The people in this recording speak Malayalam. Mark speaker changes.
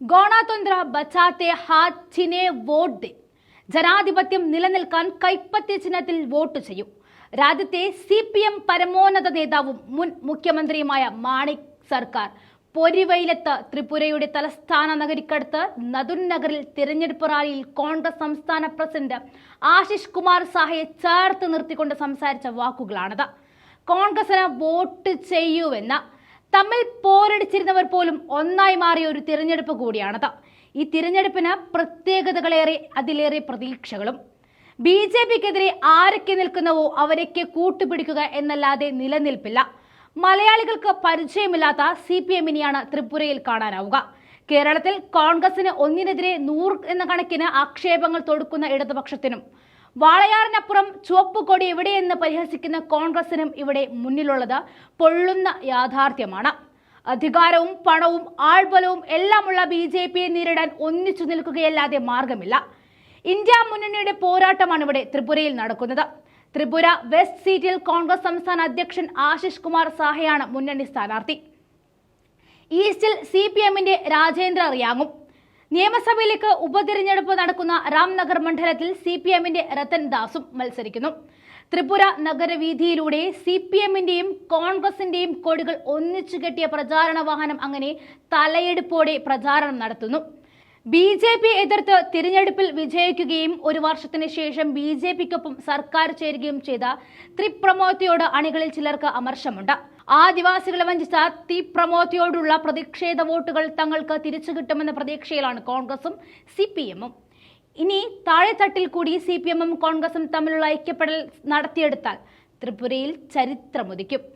Speaker 1: ഗോണാതന്ത്ര ബച്ചാത്തെ ഹാച്ചിനെ വോട്ട്. ദേ ജനാധിപത്യം നിലനിൽക്കാൻ കൈപ്പത്തി ചിഹ്നത്തിൽ വോട്ട് ചെയ്യും. രാജ്യത്തെ സി പി എം പരമോന്നത നേതാവും മുൻ മുഖ്യമന്ത്രിയുമായ മാണിക് സർക്കാർ പൊരിവയിലെത്ത് ത്രിപുരയുടെ തലസ്ഥാന നഗരിക്കടുത്ത് നഗറിൽ തിരഞ്ഞെടുപ്പ് റാലിയിൽ കോൺഗ്രസ് സംസ്ഥാന പ്രസിഡന്റ് ആശിഷ് കുമാർ സാഹയെ ചേർത്ത് നിർത്തിക്കൊണ്ട് സംസാരിച്ച വാക്കുകളാണത്. കോൺഗ്രസിന് വോട്ട് ചെയ്യൂവെന്ന തമ്മിൽ പോരടിച്ചിരുന്നവർ പോലും ഒന്നായി മാറിയ ഒരു തിരഞ്ഞെടുപ്പ് കൂടിയാണത് ഈ തിരഞ്ഞെടുപ്പിന് പ്രത്യേകതകളേറെ അതിലേറെ പ്രതീക്ഷകളും. ബി ജെ പിക്കെതിരെ ആരൊക്കെ നിൽക്കുന്നവോ അവരൊക്കെ കൂട്ടുപിടിക്കുക എന്നല്ലാതെ നിലനിൽപ്പില്ല. മലയാളികൾക്ക് പരിചയമില്ലാത്ത സി പി എമ്മിനെയാണ് ത്രിപുരയിൽ കാണാനാവുക. കേരളത്തിൽ കോൺഗ്രസിന് ഒന്നിനെതിരെ നൂറ് എന്ന കണക്കിന് ആക്ഷേപങ്ങൾ തൊടുക്കുന്ന ഇടതുപക്ഷത്തിനും വാളയാറിനപ്പുറം ചുവപ്പ് കൊടി എവിടെയെന്ന് പരിഹസിക്കുന്ന കോൺഗ്രസിനും ഇവിടെ മുന്നിലുള്ളത് പൊള്ളുന്ന യാഥാർത്ഥ്യമാണ്. അധികാരവും പണവും ആൾബലവും എല്ലാമുള്ള ബി ജെ പിയെ നേരിടാൻ ഒന്നിച്ചു നിൽക്കുകയല്ലാതെ മാർഗമില്ല. ഇന്ത്യ മുന്നണിയുടെ പോരാട്ടമാണ് ഇവിടെ ത്രിപുരയിൽ നടക്കുന്നത്. ത്രിപുര വെസ്റ്റ് സീറ്റിൽ കോൺഗ്രസ് സംസ്ഥാന അധ്യക്ഷൻ ആശിഷ് കുമാർ സാഹയാണ് മുന്നണി സ്ഥാനാർത്ഥി. ഈസ്റ്റിൽ സി പി എമ്മിന്റെ രാജേന്ദ്ര റിയാങ്ങും നിയമസഭയിലേക്ക് ഉപതിരഞ്ഞെടുപ്പ് നടക്കുന്ന രാംനഗർ മണ്ഡലത്തിൽ സി പി എമ്മിന്റെ രത്തൻ ദാസും മത്സരിക്കുന്നു. ത്രിപുര നഗരവീതിയിലൂടെ സി പി എമ്മിന്റെയും കോൺഗ്രസിന്റെയും കൊടികൾ ഒന്നിച്ചു കെട്ടിയ പ്രചാരണ വാഹനം അങ്ങനെ തലയെടുപ്പോടെ പ്രചാരണം നടത്തുന്നു. ബി ജെ പി എതിർത്ത് തിരഞ്ഞെടുപ്പിൽ വിജയിക്കുകയും ഒരു വർഷത്തിന് ശേഷം ബി ജെ പിക്കൊപ്പം സർക്കാർ ചേരുകയും ചെയ്ത ത്രിപ്രമോത്തിയോട് അണികളിൽ ചിലർക്ക് അമർഷമുണ്ട്. ആദിവാസികളെ വഞ്ചിച്ച ത്രിപ്രമോത്തിയോടുള്ള പ്രതിഷേധ വോട്ടുകൾ തങ്ങൾക്ക് തിരിച്ചു കിട്ടുമെന്ന പ്രതീക്ഷയിലാണ് കോൺഗ്രസും സി പി എമ്മും ഇനി താഴെത്തട്ടിൽ കൂടി സി പി എമ്മും കോൺഗ്രസും തമ്മിലുള്ള ഐക്യപ്പെടൽ നടത്തിയെടുത്താൽ ത്രിപുരയിൽ ചരിത്രമുദിക്കും